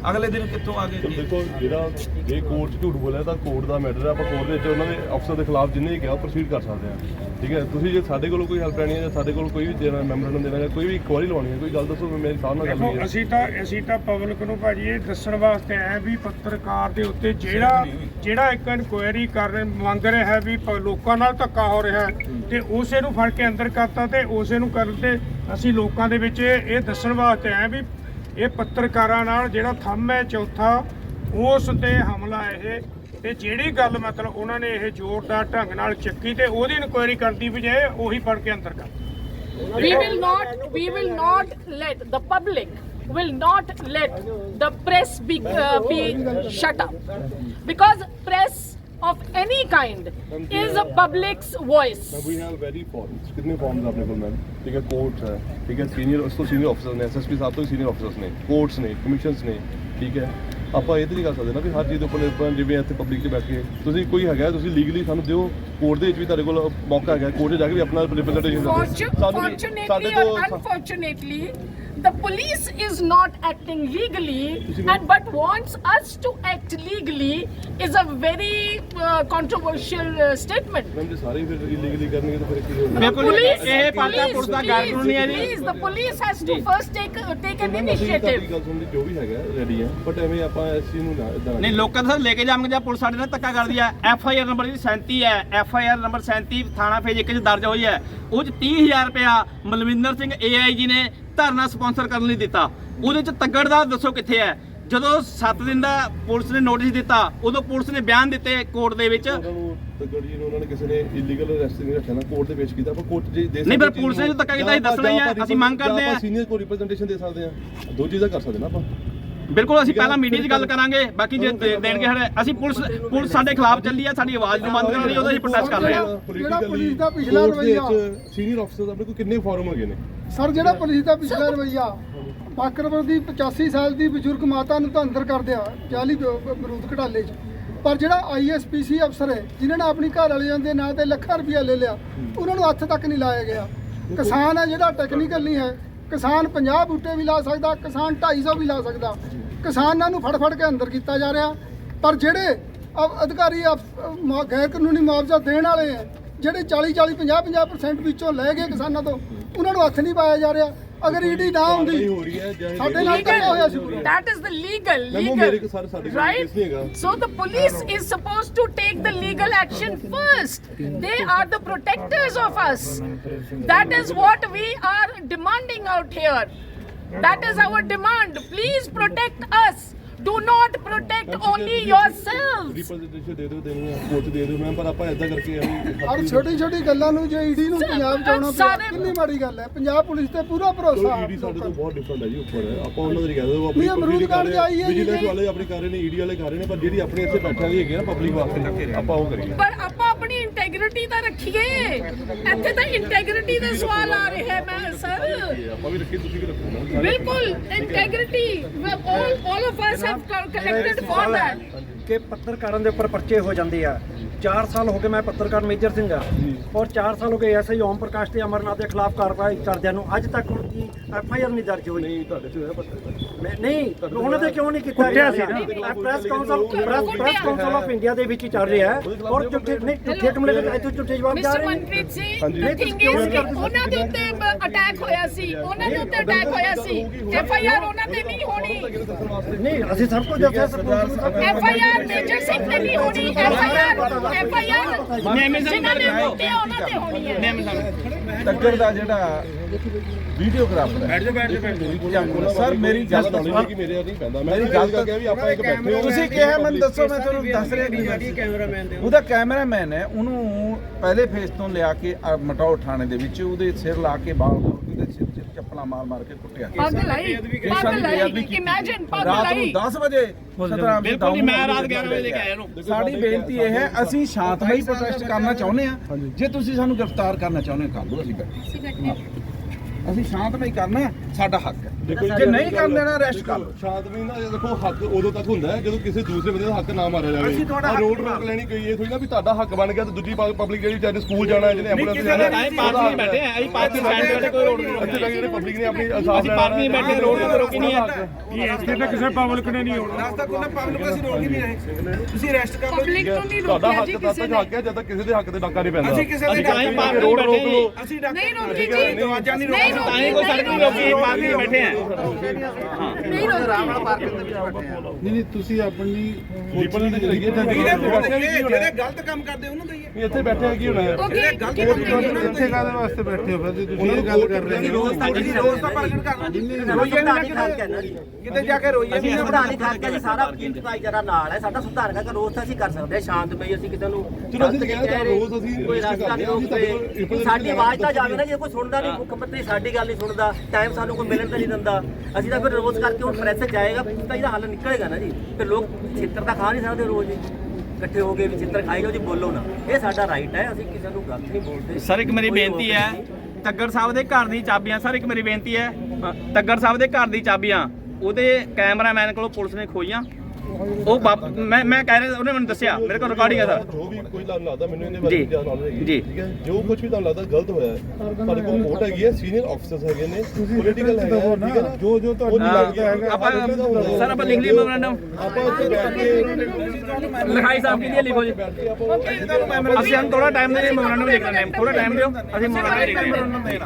ਅਗਲੇ ਦਿਨ ਕਿੱਥੋਂ ਆ ਗਏ ਕੇਸ? ਦੇਖੋ ਜਿਹੜਾ ਜੇ ਕੋਰਟ ਝੂਠ ਬੋਲਿਆ ਤਾਂ ਕੋਰਟ ਦਾ ਮੈਟਰ ਹੈ। ਆਪਾਂ ਕੋਰਟ ਦੇ ਵਿੱਚ ਉਹਨਾਂ ਦੇ ਅਫਸਰ ਦੇ ਖਿਲਾਫ ਜਿੰਨੇ ਵੀ ਕਿਹਾ ਪ੍ਰੋਸੀਡ ਕਰ ਸਕਦੇ ਹਾਂ ਠੀਕ ਹੈ? ਤੁਸੀਂ ਜੇ ਸਾਡੇ ਕੋਲੋਂ ਕੋਈ ਹੈਲਪ ਲੈਣੀ ਹੈ ਜਾਂ ਸਾਡੇ ਕੋਲ ਕੋਈ ਵੀ ਦੇਣਾ ਮੈਮੋਰੈਂਡਮ ਦੇਣਾ ਜਾਂ ਕੋਈ ਵੀ ਇਨਕੁਆਇਰੀ ਲਵਾਉਣੀ ਹੈ ਕੋਈ ਗੱਲ ਦੱਸੋ ਮੇਰੇ ਸਾਹਮਣੇ ਨਾਲ ਗੱਲ ਹੋਈ ਹੈ। ਅਸੀਂ ਤਾਂ ਅਸੀਂ ਤਾਂ ਪਬਲਿਕ ਨੂੰ ਭਾਜੀ ਇਹ ਦੱਸਣ ਵਾਸਤੇ ਆਏ ਵੀ ਪੱਤਰਕਾਰ ਦੇ ਉੱਤੇ ਜਿਹੜਾ ਜਿਹੜਾ ਇੱਕ ਇਨਕੁਆਇਰੀ ਕਰ ਮੰਗ ਰਿਹਾ ਹੈ ਵੀ ਲੋਕਾਂ ਨਾਲ ਧੱਕਾ ਹੋ ਰਿਹਾ ਤੇ ਉਸੇ ਨੂੰ ਫੜ ਕੇ ਅੰਦਰ ਕਰਤਾ ਤੇ ਉਸੇ ਨੂੰ ਕਰਨ ਤੇ ਅਸੀਂ ਲੋਕਾਂ ਦੇ ਵਿੱਚ ਇਹ ਇਹ ਦੱਸਣ ਵਾਸਤੇ ਆਏ ਵੀ ਇਹ ਪੱਤਰਕਾਰਾਂ ਨਾਲ ਜਿਹੜਾ ਥੰਮ ਹੈ ਚੌਥਾ ਉਸ ਤੇ ਹਮਲਾ ਇਹ। ਤੇ ਜਿਹੜੀ ਗੱਲ ਮਤਲਬ ਉਹਨਾਂ ਨੇ ਇਹ ਜ਼ੋਰਦਾਰ ਢੰਗ ਨਾਲ ਚੱਕੀ ਤੇ ਉਹਦੀ ਇਨਕੁਆਇਰੀ ਕਰਦੀ ਬਜਾਏ ਉਹੀ ਫੜ ਕੇ ਅੰਦਰ ਕਰਤਾ we will not we will not let the public will not let the press be uh, be shut up. Because press of any kind is a public's voice. We have very forms ਕਿੰਨੇ forms ਆਪਣੇ ਕੋਲ ma'am ਠੀਕ ਹੈ courts ਹੈ ਠੀਕ ਹੈ senior ਉਸ ਤੋਂ ਸੀਨੀਅਰ ਅਫਸਰ ਨੇ ਐਸਐਸਪੀ ਸਾਹਿਬ ਤੋਂ ਸੀਨੀਅਰ ਅਫਸਰਸ ਨੇ ਕੋਰਟਸ ਨੇ ਕਮਿਸ਼ਨਸ ਨੇ ਠੀਕ ਹੈ ਆਪਾਂ ਇਹ ਤੇ ਨਹੀਂ ਕਰ ਸਕਦੇ ਨਾ ਵੀ ਹਰ ਚੀਜ਼ ਦੇ ਉੱਪਰ ਆਪਾਂ ਜਿਵੇਂ ਇੱਥੇ ਪਬਲਿਕ 'ਚ ਬੈਠੇ ਤੁਸੀਂ ਕੋਈ ਹੈਗਾ ਤੁਸੀਂ ਲੀਗਲੀ ਸਾਨੂੰ ਦਿਓ ਕੋਰਟ ਦੇ ਵਿੱਚ ਵੀ ਤੁਹਾਡੇ ਕੋਲ ਮੌਕਾ ਹੈਗਾ ਕੋਰਟ 'ਚ ਜਾ ਕੇ ਵੀ ਆਪਣਾ representation Fortu- fortunately or unfortunately, the police is not acting legally and but wants us to act legally is a very uh, controversial uh, statement. Ma'am ਜੇ ਸਾਰੇ ਫਿਰ ਇਲੀਗਲੀ ਕਰਨਗੇ ਤਾਂ ਫਿਰ ਕੀ ਹੋਊਗਾ The ਬਿਲਕੁਲ police, ਇਹ ਪਾਲਤਾ ਪੁਲਿਸ ਦਾ ਗੈਰ please, ਕਾਨੂੰਨੀ ਹੈ ਜੀ। Please, the police has to first take uh, take an ma'am, ਅਸੀਂ ਤੁਹਾਡੀ initiative. ਗੱਲ ਸੁਣਨ ਦੀ ਜੋ ਵੀ ਹੈਗਾ ਰੈਡੀ ਹੈ ਬਟ ਐਵੇਂ ਆਪਾਂ ਇਸ ਚੀਜ਼ ਨੂੰ ਨਾ ਇਦਾਂ ਨਹੀਂ ਲੋਕਾਂ ਦਾ ਲੈ ਕੇ ਜਾਵਾਂਗੇ ਜਾਂ ਪੁਲਿਸ ਸਾਡੇ ਨਾਲ ਧੱਕਾ ਕਰਦੀ ਹੈ ਐਫ ਆਈ ਆਰ ਨੰਬਰ ਜੀ 37 ਹੈ ਐਫ ਆਈ ਆਰ ਨੰਬਰ 37 ਥਾਣਾ ਫੇਜ 1 ਚ ਦਰਜ ਹੋਈ ਹੈ। ਉਹ ਚ 30000 ਰੁਪਇਆ ਮਲਵਿੰਦਰ ਸਿੰਘ ਏਆਈ ਜੀ ਨੇ ਧਰਨਾ ਸਪਾਂਸਰ ਕਰਨ ਲਈ ਦਿੱਤਾ। ਉਹਦੇ ਚ ਤੱਗੜ ਦਾ ਦੱਸੋ ਕਿੱਥੇ ਹੈ? ਜਦੋਂ 7 ਦਿਨ ਦਾ ਪੁਲਿਸ ਨੇ ਨੋਟਿਸ ਦਿੱਤਾ ਉਦੋਂ ਪੁਲਿਸ ਨੇ ਬਿਆਨ ਦਿੱਤੇ ਕੋਰਟ ਦੇ ਵਿੱਚ। ਤੱਗੜ ਜੀ ਨੂੰ ਉਹਨਾਂ ਨੇ ਕਿਸੇ ਨੇ ਇਲੀਗਲ ਅਰੈਸਟ ਨਹੀਂ ਰੱਖਿਆ ਨਾ ਕੋਰਟ ਦੇ ਪੇਸ਼ ਕੀਤਾ ਆਪਾਂ ਕੋਰਟ ਜੀ ਦੇ ਨਹੀਂ, ਪਰ ਪੁਲਿਸ ਨੇ ਜੋ ਧੱਕਾ ਕੀਤਾ, ਅਸੀਂ ਦੱਸਣਾ ਹੀ ਹੈ, ਅਸੀਂ ਮੰਗ ਕਰਦੇ ਹਾਂ। ਸੀਨੀਅਰ ਕੋ ਰਿਪਰੈਜ਼ੈਂਟੇਸ਼ਨ ਦੇ ਸਕਦੇ ਆ ਦੋ ਚੀਜ਼ਾਂ ਕਰ ਸਕਦੇ ਨਾ ਆਪਾਂ। ਬਿਲਕੁਲ ਅਸੀਂ ਪਹਿਲਾਂ ਮੀਡੀਆ 'ਚ ਗੱਲ ਕਰਾਂਗੇ ਬਾਕੀ ਜੇ ਦੇ- ਦੇਣਗੇ ਸਾਡੇ ਅਸੀਂ ਪੁਲਿਸ ਪੁਲਿਸ ਸਾਡੇ ਖਿਲਾਫ ਚੱਲੀ ਹੈ ਸਾਡੀ ਆਵਾਜ਼ ਨੂੰ ਬੰਦ ਕਰਨ ਲਈ ਉਹਦਾ ਅਸੀਂ ਪ੍ਰੋਟੈਸਟ ਕਰ ਰਹੇ ਹਾਂ ਜਿਹੜਾ ਪੁਲਿਸ ਦਾ ਪਿਛਲਾ ਰਵੱਈਆ ਸੀਨੀਅਰ ਅਫਸਰ ਆਪਣੇ ਕੋਲ ਕਿੰਨੇ ਫਾਰਮ ਹੈਗੇ ਨੇ? ਸਰ ਜਿਹੜਾ ਪੁਲਿਸ ਦਾ ਪਿਛਲਾ ਰਵਈਆ ਬਾਕਰਪੁਰ ਦੀ 85 ਸਾਲ ਦੀ ਬਜ਼ੁਰਗ ਮਾਤਾ ਨੂੰ ਤਾਂ ਅੰਦਰ ਕਰ ਦਿਆ ਜਾਲੀ ਬਰੂਦ ਘਟਾਲੇ 'ਚ। ਪਰ ਜਿਹੜਾ ਆਈਐਸਪੀਸੀ ਅਫਸਰ ਹੈ ਜਿਨ੍ਹਾਂ ਨੇ ਆਪਣੀ ਘਰ ਵਾਲਿਆਂ ਦੇ ਨਾਂ ਤੇ ਲੱਖਾਂ ਰੁਪਇਆ ਲੈ ਲਿਆ ਉਹਨਾਂ ਨੂੰ ਹੱਥ ਤੱਕ ਨਹੀਂ ਲਾਇਆ ਗਿਆ। ਕਿਸਾਨ ਹੈ ਜਿਹੜਾ ਟੈਕਨੀਕਲ ਨਹੀਂ ਹੈ ਕਿਸਾਨ 50 ਬੂਟੇ ਵੀ ਲਾ ਸਕਦਾ, ਕਿਸਾਨ 250 ਵੀ ਲਾ ਸਕਦਾ। ਕਿਸਾਨਾਂ ਨੂੰ ਫੜ ਫੜ ਕੇ ਅੰਦਰ ਕੀਤਾ ਜਾ ਰਿਹਾ। ਪਰ ਜਿਹੜੇ ਅ- ਅਧਿਕਾਰੀ ਅਫ- ਗੈਰ ਕਾਨੂੰਨੀ ਮੁਆਵਜ਼ਾ ਦੇਣ ਵਾਲੇ ਹੈ, ਜਿਹੜੇ 40 40 50 50% ਵਿੱਚੋਂ ਲੈ ਗਏ ਕਿਸਾਨਾਂ ਤੋਂ, ਉਹਨਾਂ ਨੂੰ ਹੱਥ ਨਹੀਂ ਪਾਇਆ ਜਾ ਰਿਹਾ। ਅਗਰ ਈਡੀ ਨਾ ਹੁੰਦੀ ਹੋ ਰਹੀ ਹੈ ਜਾਂ ਸਾਡੇ ਨਾਲ ਧੱਕਾ ਹੋਇਆ ਸੀ ਪੂਰਾ That is the legal, Ma'am, ਉਹ legal, ਮੇਰੇ ਕੋਲ ਸਾਰੇ- ਸਾਡੇ ਕੋਲ right? case ਨਹੀਂ ਹੈਗਾ। So the police is supposed to take the legal action first. They are the protectors of us. That is what we are demanding out here. That is our demand. Please protect us. Do not protect only yourselves. Representation ਦੇ ਦਿਓ ਦੇਣੀ ਹੈ court ਦੇ ਦਿਓ। ਮੈਂ ਪਰ ਆਪਾਂ ਇਦਾਂ ਕਰਕੇ ਐਵੇਂ ਔਰ ਛੋਟੀ ਛੋਟੀ ਗੱਲਾਂ ਨੂੰ ਜੇ ਈਡੀ ਨੂੰ ਪੰਜਾਬ ਚ ਆਉਣਾ ਪਿਆ ਸਾਰੇ- ਕਿੰਨੀ ਮਾੜੀ ਗੱਲ ਹੈ? ਪੰਜਾਬ ਪੁਲਿਸ ਤੇ ਪੂਰਾ ਭਰੋਸਾ ਈਡੀ ਸਾਡੇ ਤੋਂ ਬਹੁਤ ਡਿਫਰੈਂਟ ਹੈ ਜੀ ਉੱਪਰ। ਹੈ ਆਪਾਂ ਉਹਨਾਂ ਦੀ ਕਹਿ ਦੋ ਨਹੀਂ, ਅਮਰੂਦ ਕਾਰਡ 'ਚ ਆਈ ਹੈ ਜੀ, ਵਿਜੀਲੈਂਸ ਨਹੀਂ। ਵਾਲੇ ਆਪਣੇ ਕਰ ਰਹੇ ਨੇ ਈਡੀ ਵਾਲੇ ਕਰ ਰਹੇ ਨੇ ਪਰ ਜਿਹੜੀ ਆਪਣੇ ਇੱਥੇ ਬੈਠਾ ਵੀ ਹੈਗੇ ਨਾ ਪਬਲਿਕ ਵਾਸਤੇ ਆਪਾਂ ਉਹ ਕਰੀਏ। ਪਰ ਆਪਾਂ ਆਪਣੀ ਇੰਟੈਗ੍ਰਿਟੀ ਤਾਂ ਰੱਖੀਏ। ਇੱਥੇ ਤਾਂ ਇੰਟੈਗ੍ਰਿਟੀ ਦਾ ਸਵਾਲ ਆ ਰਿਹਾ ਹੈ ਮੈਂ ਸਰ। ਆਪਾਂ ਵੀ ਰੱਖੀ ਤੁਸੀਂ ਵੀ ਰੱਖੋ। ਨਾ ਸਾਰੇ ਬਿਲਕੁਲ integrity all all of us have collected for that ਕਿ ਪੱਤਰਕਾਰਾਂ ਦੇ ਉੱਪਰ ਪਰਚੇ ਹੋ ਜਾਂਦੇ ਆ। 4 ਸਾਲ ਹੋ ਗਏ ਮੈਂ ਪੱਤਰਕਾਰ ਮੇਜਰ ਸਿੰਘ ਆ। ਔਰ 4 ਸਾਲ ਹੋ ਗਏ ਐਸਆਈ ਓਮ ਪ੍ਰਕਾਸ਼ ਤੇ ਅਮਰਨਾਥ ਦੇ ਖਿਲਾਫ ਕਾਰਵਾਈ ਕਰਦਿਆਂ ਨੂੰ। ਅੱਜ ਤੱਕ ਦੀ ਐਫਆਈਆਰ ਨਹੀਂ ਦਰਜ ਹੋਈ। ਨਹੀਂ ਤੁਹਾਡੇ ਚ ਹੋਇਆ ਪਤਾ ਮੈਂ ਨਹੀਂ ਉਹਨਾਂ ਦੇ ਕਿਉਂ ਨਹੀਂ ਕੀਤਾ? ਕੁੱਟਿਆ ਸੀ ਨਾ। Press council press press council of India ਦੇ ਵਿੱਚ ਚੱਲ ਰਿਹਾ ਹੈ। ਔਰ ਝੂਠੇ ਨਹੀਂ ਝੂਠੇ ਕਮਲੇ ਦੇ ਇੱਥੇ ਝੂਠੇ ਜਵਾਬ ਜਾ ਰਹੇ ਨੇ। ਕਿ ਉਹਨਾਂ ਦੇ ਉੱਤੇ ਅਟੈਕ ਹੋਇਆ ਸੀ। ਉਹਨਾਂ ਦੇ ਉੱਤੇ ਅਟੈਕ ਹੋਇਆ ਸੀ। ਐਫ ਆਈ ਆਰ ਉਹਨਾਂ ਤੇ ਨਹੀਂ ਹੋਣੀ ਨਹੀਂ ਅਸੀਂ ਸਭ ਕੁਝ ਦੱਸਿਆ ਸਭ F I R Major Singh ਤੇ ਨਹੀਂ ਹੋਣੀ F I R F I R ਜਿਨ੍ਹਾਂ ਨੇ ਕੁੱਟਿਆ ਉਹਨਾਂ ਤੇ ਹੋਣੀ ਹੈ। ਤੱਗੜ ਦਾ ਜਿਹੜਾ ਵੀਡੀਓਗ੍ਰਾਫਰ ਹੈ ਬੈਠ ਜਾ ਬੈਠ ਜਾ ਸਰ ਮੇਰੀ ਗੱਲ ਦੱਸੋ ਕਿ ਮੇਰੇ ਨਹੀਂ ਪੈਂਦਾ। ਮੈਂ ਗੱਲ ਕਿਹਾ ਵੀ ਆਪਾਂ ਇੱਕ ਬੈਠੇ ਹੋ। ਤੁਸੀਂ ਕਿਹਾ ਮੈਨੂੰ ਦੱਸੋ ਮੈਂ ਤੁਹਾਨੂੰ ਦੱਸ ਰਿਹਾ ਕੀ ਕੈਮਰਾਮੈਨ ਦੇ ਉਹਦਾ ਕੈਮਰਾਮੈਨ ਹੈ ਉਹਨੂੰ ਪਹਿਲੇ ਫੇਸ ਤੋਂ ਲਿਆ ਕੇ ਮਟਾਓ ਥਾਣੇ ਦੇ ਵਿੱਚ ਉਹਦੇ ਸਿਰ ਲਾ ਕੇ ਬਾਲ ਚੱਪਲਾਂ ਮਾਰ ਮਾਰ ਕੇ ਕੁੱਟਿਆ। ਇਮੇਜਿਨ ਰਾਤ ਨੂੰ ਆਈ। 10 ਵਜੇ ਸਤਰਾਮ ਬਿਲਕੁਲ ਜੀ, ਮੈਂ ਰਾਤ 11 ਵਜੇ ਲੈ ਕੇ ਆਇਆ ਇਹਨੂੰ। ਸਾਡੀ ਬੇਨਤੀ ਇਹ ਹੈ ਅਸੀਂ ਸ਼ਾਂਤਮਈ ਪ੍ਰੋਟੈਸਟ ਕਰਨਾ ਚਾਹੁੰਦੇ ਆ ਜੇ ਤੁਸੀਂ ਸਾਨੂੰ ਗ੍ਰਿਫਤਾਰ ਕਰਨਾ ਚਾਹੁੰਦੇ ਹੋ ਕਰ ਲਓ ਅਸੀਂ ਬੈਠੇ ਅਸੀਂ ਸ਼ਾਂਤਮਈ ਕਰਨਾ ਹੈ, ਸਾਡਾ ਹੱਕ ਹੈ। ਜੇ ਨਹੀਂ ਕਰਨ ਦੇਣਾ ਅਰੈਸਟ ਕਰ। ਲਓ ਸ਼ਾਂਤਮਈ ਨਾ ਦੇਖੋ ਹੱਕ ਉਦੋਂ ਤੱਕ ਹੁੰਦਾ ਹੈ ਜਦੋਂ ਕਿਸੇ ਦੂਸਰੇ ਬੰਦੇ ਦਾ ਹੱਕ ਨਾ ਮਾਰਿਆ ਜਾਵੇ। ਅਸੀਂ ਤੁਹਾਡਾ ਆਹ ਹੱਕ ਰੋਡ ਰੋਕ ਲੈਣੀ ਕੋਈ ਇਹ ਥੋੜੀ ਨਾ ਵੀ ਤੁਹਾਡਾ ਹੱਕ ਬਣ ਗਿਆ ਤੇ ਦੂਜੀ ਪਬਲਿਕ ਜਿਹੜੀ ਚਾਹੇ ਸਕੂਲ ਜਾਣਾ ਹੈ ਜਿਹਨੇ ਐਂਬੂਲੈਂਸ ਕਿਸੇ ਦਾ ਹੈ ਅਸੀਂ ਪਾਰਕਿੰਗ ਬੈਠੇ ਆ ਅਸੀਂ ਪਾਰਕਿੰਗ ਸਾਈਡ ਤੇ ਕੋਈ ਰੋਡ ਨਹੀਂ ਤੱਕ ਜਿਹੜੇ ਪਬਲਿਕ ਨੇ ਆਪਣੀ ਅਸਾਸ ਅਸੀਂ ਪਾਰਕਿੰਗ ਬੈਠੇ ਰੋਡ ਤੇ ਰੋਕੀ ਨਹੀਂ ਹੈ। ਇਹ ਇੱਥੇ ਤਾਂ ਕਿਸੇ ਪਬਲਿਕ ਨੇ ਨਹੀਂ ਹੋਣਾ ਰਸਤਾ ਕੋਈ ਨਾ ਪਬਲਿਕ ਅਸੀਂ ਰੋਕ ਹੀ ਨਹੀਂ ਰਹੇ। ਤੁਸੀਂ ਅਰੈਸਟ ਕਰ ਲਓ। ਪਬਲਿਕ ਤੋਂ ਨਹੀਂ ਤੁਹਾਡਾ ਰੋਕਿਆ ਹੱਕ ਜੀ ਤਦ ਕਿਸੇ ਤੱਕ ਨੇ। ਹੱਕ ਹੈ ਜਦ ਤੱਕ ਕਿਸੇ ਦੇ ਹੱਕ ਤੇ ਡਾਕਾ ਨਹੀਂ ਪੈਂਦਾ। ਅਸੀਂ ਕਿਸੇ ਦੇ ਅਸੀਂ ਤਾਂ ਹੀ ਰੋਡ ਰੋਕ ਬੈਠੇ ਲਓ। ਅਸੀਂ ਨਹੀਂ ਰੋਕੀ ਜੀ। ਦਰਵਾਜ਼ਾ ਨਹੀਂ ਨਹੀਂ ਤਾਂ ਹੀ ਕੋਈ ਸੜਕ ਨਹੀਂ ਰੋਕੀ ਪਾਰਕਿੰਗ ਬੈਠੇ ਆ। ਨਹੀਂ ਰੋਕੀ ਨਹੀਂ ਨਹੀਂ ਤੁਸੀਂ ਆਪਣੀ ਰਿਪਰੈਜ਼ੈਂਟੇਸ਼ਨ ਜਿਹੜੇ ਗਲਤ ਕੰਮ ਕਰਦੇ ਉਹਨਾਂ ਦਾ ਹੀ ਇੱਥੇ ਬੈਠੇ ਆ ਕੀ ਹੋਣਾ ਹੈ? ਓਕੇ ਇੱਥੇ ਕਾਹਦੇ ਵਾਸਤੇ ਬੈਠੇ ਹੋ ਫਿਰ? ਤੁਸੀਂ ਇਹ ਗੱਲ ਕਰ ਰਹੇ ਹੋ। ਰੋਜ਼ ਤਾਂ ਜੀ ਰੋਜ਼ ਤਾਂ ਪ੍ਰਗਟ ਕਰਨਾ ਰੋਈਏ ਨਾ ਕਿਤੇ ਜਾ ਕੇ ਰੋਈਏ ਅਸੀਂ ਹੱਕ ਹੈ ਜੀ ਸਾਰਾ ਵਕੀਲ ਭਾਈਚਾਰਾ ਨਾਲ ਹੈ ਸਾਡਾ ਸੰਵਿਧਾਨਕ ਹੱਕ ਰੋਜ਼ ਤਾਂ ਅਸੀਂ ਕਰ ਸਕਦੇ ਹਾਂ ਸ਼ਾਂਤਮਈ ਅਸੀਂ ਕਿਸੇ ਨੂੰ ਚਲੋ ਅਸੀਂ ਗਲਤ ਕਹਿੰਦੇ ਰੋਜ਼ ਅਸੀਂ ਕੋਈ ਰਿਸ਼ਤੇ ਨਹੀਂ ਕਰਦੇ ਰੋਕਦੇ ਸਾਡੀ ਆਵਾਜ਼ ਤਾਂ ਜਾਵੇ ਨਾ ਜੇ ਕੋਈ ਸੁਣਦਾ ਨਹੀਂ ਮੁੱਖ ਮੰਤਰੀ ਸਾਡੀ ਗੱਲ ਨਹੀਂ ਸੁਣਦਾ ਟਾਈਮ ਸਾਨੂੰ ਕੋਈ ਮਿਲਣ ਤਾਂ ਨਹੀਂ ਦਿੰਦਾ। ਅਸੀਂ ਤਾਂ ਫਿਰ ਰੋਜ਼ ਕਰਕੇ ਹੁਣ ਪ੍ਰੈਸ ਜਾਏਗਾ ਤਾਂ ਇਹਦਾ ਹੱਲ ਨਿਕਲੇਗਾ ਨਾ ਜੀ। ਫਿਰ ਲੋਕ ਛੇਤਰ ਤਾਂ ਖਾ ਨਹੀਂ ਸਕਦੇ ਰੋਜ਼। ਇਕੱਠੇ ਹੋ ਕੇ ਵੀ ਚਿੱਤਰ ਖਾਈ ਜਾਓ ਜੀ ਬੋਲੋ ਨਾ। ਇਹ ਸਾਡਾ ਰਾਈਟ ਹੈ ਅਸੀਂ ਕਿਸੇ ਨੂੰ ਗਲਤ ਨਹੀਂ ਬੋਲਦੇ। ਸਰ ਇੱਕ ਮੇਰੀ ਬੇਨਤੀ ਹੈ। ਤੱਗੜ ਸਾਹਿਬ ਦੇ ਘਰ ਦੀ ਚਾਬੀਆਂ ਸਰ ਇੱਕ ਮੇਰੀ ਬੇਨਤੀ ਹੈ ਅ, ਤੱਗੜ ਸਾਹਿਬ ਦੇ ਘਰ ਦੀ ਚਾਬੀਆਂ ਉਹਦੇ ਕੈਮਰਾਮੈਨ ਕੋਲੋਂ ਪੁਲਿਸ ਨੇ ਖੋਈਆਂ ਉਹ ਬਾਪ- ਮੈਂ ਮੈਂ ਕਹਿ ਰਿਹਾ ਉਹਨੇ ਮੈਨੂੰ ਦੱਸਿਆ। ਮੇਰੇ ਕੋਲ ਰਿਕਾਰਡਿੰਗ ਹੈ ਸਰ। ਜੋ ਵੀ ਕੋਈ ਤੁਹਾਨੂੰ ਲੱਗਦਾ ਮੈਨੂੰ ਇਹਦੇ ਬਾਰੇ। ਜ਼ਿਆਦਾ knowledge ਹੈਗੀ। ਠੀਕ ਹੈ? ਜੋ ਕੁਝ ਵੀ ਤੁਹਾਨੂੰ ਲੱਗਦਾ ਗਲਤ ਹੋਇਆ ਹੈ ਸਾਡੇ ਕੋਲ ਕੋਰਟ ਹੈਗੀ ਹੈ ਸੀਨੀਅਰ ਆਫੀਸਰਸ ਹੈਗੇ ਨੇ ਪੋਲੀਟੀਕਲ ਹੈਗਾ ਹੈ, ਠੀਕ ਹੈ ਨਾ? ਜੋ ਜੋ ਤੁਹਾਨੂੰ ਲੱਗਦਾ ਹੈਗਾ। ਆਪਾਂ ਸਰ ਆਪਾਂ ਲਿਖ ਲਈ ਮੈਮੋਰੰਡਮ ਆਪਾਂ ਉੱਥੇ ਬੈਠ ਕੇ ਲਿਖਾਈ ਸਾਹਿਬ ਕੀ ਲਿਖੋ ਜੀ। ਅਸੀਂ ਥੋੜਾ ਟਾਈਮ ਦੇ ਮੈਮੋਰੰਡਮ ਲਿਖ ਲੈਂਦੇ ਹਾਂ। ਥੋੜਾ ਟਾਈਮ ਦਿਓ। ਅਸੀਂ ਮੈਮੋਰੰਡਮ ਲਿਖ ਹਾਂ।